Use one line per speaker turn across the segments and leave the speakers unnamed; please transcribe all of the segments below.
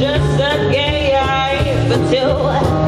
just a gay eye for two.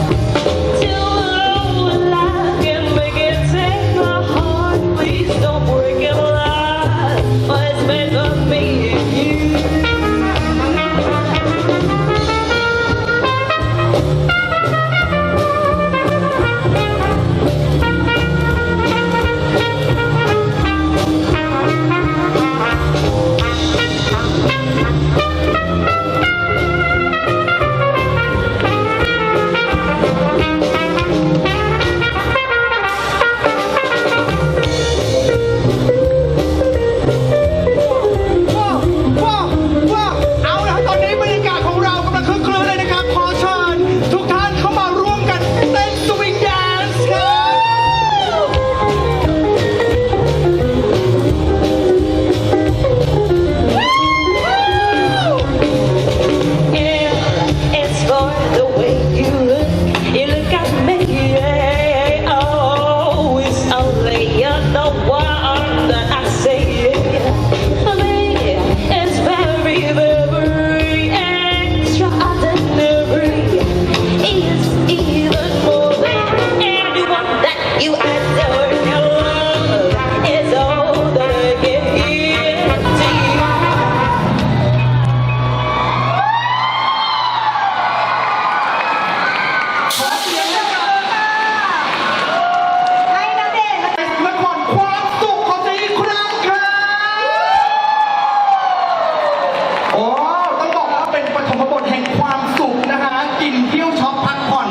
宽化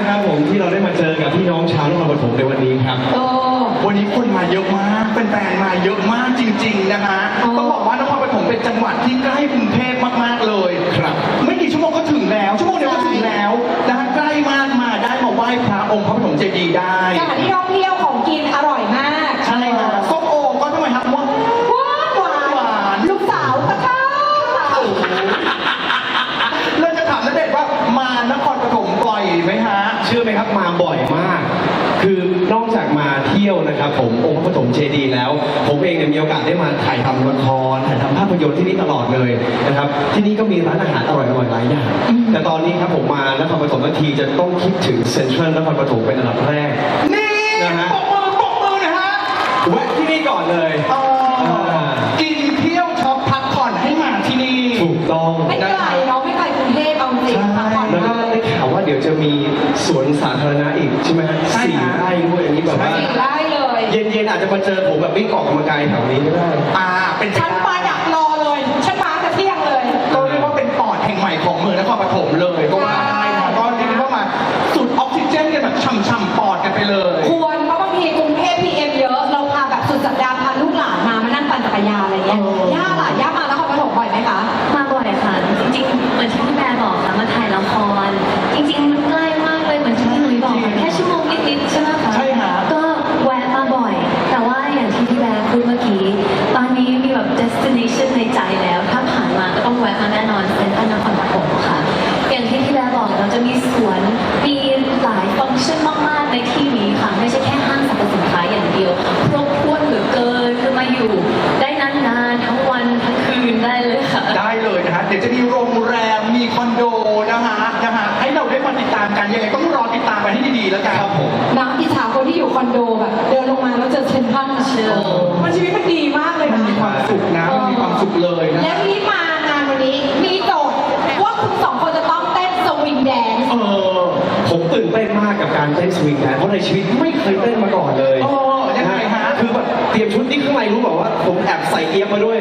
นะครับผมที่เราได้มาเจอกับพี่น้องชาวนครปฐมในวันนี้ครับ
วันนี้คนมาเยอะมากเป็นแฟนมาเยอะมากจริง ๆ นะคะต้องบอกว่านครปฐมเป็นจังหวัดที่ใกล้กรุงเทพมากๆเลยครับ ไม่กี่ชั่วโมงก็ถึงแล้ว ชั่วโมงเดียวก็ถึงแล้วนะคใกล้มากมาได้มาไหว้พระองค์พระปฐมเจดีย์ได้
ชื่อไหมครับมาบ่อยมาก คือนอกจากมาเที่ยวนะครับผมองค์พระปฐมเจดีแล้ว ผมเองเนี่ยมีโอกาสได้มาถ่ายทำละครถ่ายทำภาพยนตร์ที่นี่ตลอดเลยนะครับ ที่นี่ก็มีร้านอาหารอร่อยๆหลายอย่างแต่ตอนนี้ครับผมมานครปฐมทันทีจะต้องคิดถึงเซ็นทรัลนครปฐมเป็นอันดับแรก
นี่นะฮะ ปกมือปกมือนะฮะ
แวะที่นี่ก่อนเลย
กินเที่ยวช็อปพักผ่อนให้มาที่นี่ถ
ูกต้องไม่
ไกล
มีสวนสาธารณะอีกใช่ไหมใช่สี่ค่ะ ไร่ด้วยอันนี้แบบว่าเย็นๆอาจจะมาเจอผมแบบวิ่งออกกำลังกายแถวนี้ก็ได้
อ่า เป็นฉันไประดั
บรอ
นี่ข้างในรู้บอกว่าผมแอบใส่เอียบมาด้วย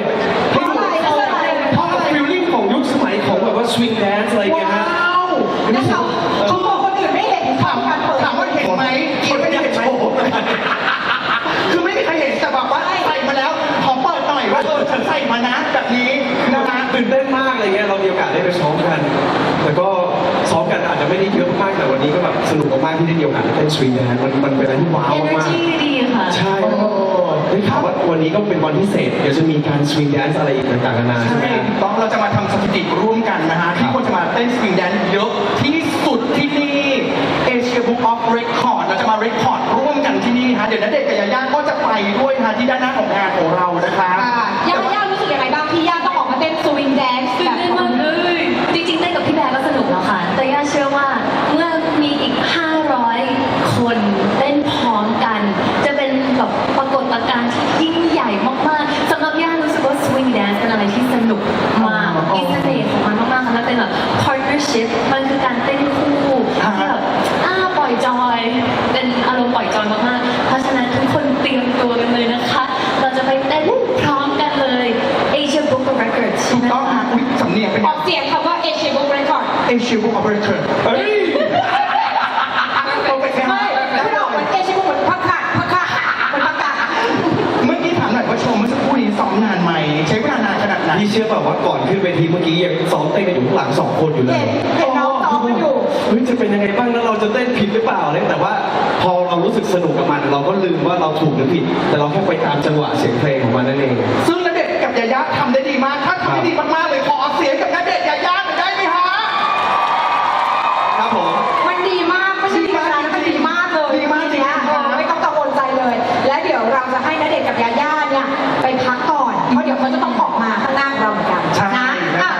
เพราะอะไรเพราะฟิลลิ่งของยุคสมัยของแบบว่าสวิงแดนซ์อะไรกันนะว
้าวน
ะคะเขาบอ
ก
คนอื่น
ไม่เห็
นถาม
การเปิดถามว่าเห็นไหมคนไม่ได้เห็นไหมคือไม่มีใครเห็นแต่แบบว่าใส่มาแล้วขอเปิดหน่ยว่าเออฉันใส่มานะแบบนี้นะฮะ
ตื่นเต้นมากอะไเงี้ยเรามีโอกาสได้ไปซ้อมกัน แล้วก็ซ้อมกันอาจจะไม่ได้เยอะมากแต่วันนี้ก็แบบสนุกมากที่ได้มีโอกาสไเต้นสวิงแดนซ์มันมันเป็นอะไรที่ว้าวมาก energy
ดีค่ะ ใ
ช่ วว่าวันนี้ก็เป็นวันพิเศษ เดี๋ยวจะมีการ swing dance อะไรอีกต่างๆนานาใช่ไหม ใช่ฮะ
ถูกต้องเราจะมาทำสถิติร่วมกันนะฮะ ที่คนจะมาเต้นสปริงแดนเยอะที่สุดที่นี่เอเชียบุ๊กออฟเรคคอร์ดเราจะมาเรคคอร์ดร่วมกันที่นี่ฮะ เดี๋ยวณเดชน์กับยาย่าก็จะไปด้วยฮะที่ด้านหน้า
of Records ใช่ไหมต้องคะ
อุ๊ยสำเนียงเป็นออก
เสียงคำว่าเอเชียบุ๊กเรคคอร์ด
เอเชียบุ๊กออฟเรคคอร์ด
เฮ้ย
เราไปแค่ไม่ไม่ออกเหมือน
เอเชียบุ๊กเหมือนพักขาดพักขาดเหมือนพักขาด
เมื่อกี้ถามหน่อยว่าโชว์เมื่อสักครู่นี้ซ้อมนานไหมใช้เวลานานขนาดไหนพี
่เชื่อเปล่าว่าก่อนขึ้นเวทีเมื่อกี้ยังซ้อมเต้นกันอยู่ข้างหลังสองคนอยู่เลยเห็น
เ
ห็นน้องซ้อ
มกันอย
ู่
เฮ้ยจะเป็นยังไงบ้างแล้วเราจะเต้นผิดหรือเปล่าเนี่ยแต่ว่าพอเรารู้สึกสนุกกับมัน เราก็ลืมว่าเราถูกหรือผิด แต่เราแค่ไปตามจังหวะเสียงเพลงของมันนั่นเอง
ซึ่งณเดชน์กับยาย่าทำได้ำได้ดีมากๆเลยขอเสียงกับนักเดทยายาหน่ได้ไหมฮะ
ครับผม
มันดีมากไม่
ใช่ดีากนะมันดีมาก
เลยด
ีมากจนะเออไม่
ต้องกั
งวลใจเลย
แล
ะเดี๋ยวเราจะให้นักเด
ชน์
กับยาย่
า
เนี่ยไปพักก่อน เ
พราะเดี๋ยวเขาจะ
ต้อ
ง
ออกมา
ข้างหน้า
เราเหมื
อนกัน
ใช่นะ